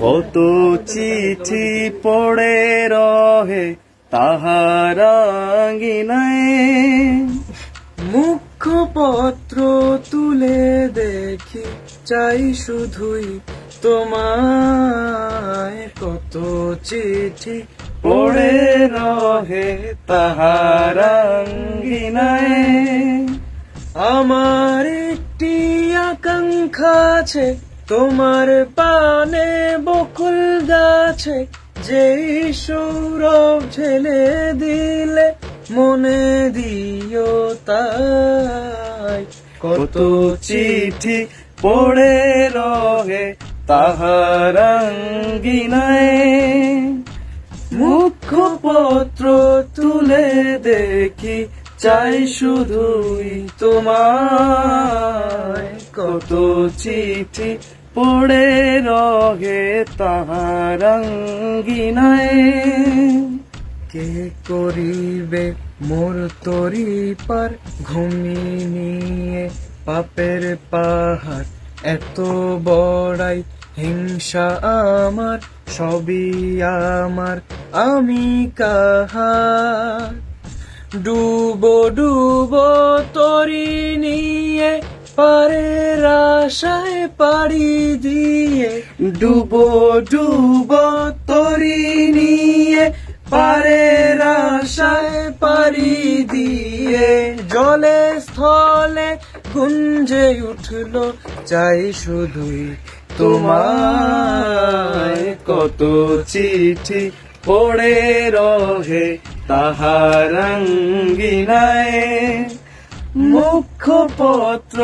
কত চিঠি পড়ে রহে তাহারাঙ্গিনায় মুখ্য পত্র তুলে দেখি, চাই শুধুই তোমায়। কত চিঠি পড়ে রহে তাহারাঙ্গিনায় আমার একটি আকাঙ্ক্ষা আছে তোমার পানে বকুল গাছে যে সৌরভ ঝেলে দিলে মনে দিও তাই। কত চিঠি পড়ে রহে তাহারাঙ্গিনায়। মুখ্য পত্র তুলে দেখি চাই শুধুই তোমায়। কত চিঠি পড়ে রহে তাহারাঙ্গিনায়। কে করিবে মোর তরি পার ঘুমিয়ে পাপের পাহাড়? এত বড়াই হিংসা আমার, সবই আমার, আমি কাহা ডুবো ডুবো তরি পারের আশায় পাড়ি দিয়ে ডুবো ডুবো তরি নিয়ে। পারের আশায় পারি দিয়ে জলে, স্থলে গুঞ্জে উঠল, চাই শুধুই তোমায়। কত চিঠি পড়ে রহে তাহারাঙ্গিনায় মুখ্য পত্র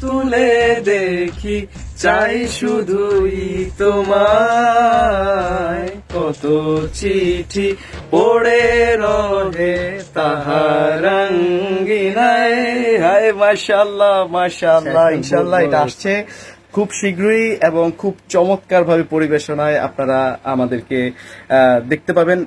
তুলে দেখি চাই শুধুই তোমায়। কত চিঠি পড়ে রহে তাহারাঙ্গিনায় হায় মাশাল্লাহ মাশাল্লাহ ইনশাল্লাহ এটা আসছে। খুব শীঘ্রই এবং খুব চমৎকার ভাবে পরিবেশনায় আপনারা আমাদেরকে আহ, দেখতে পাবেন।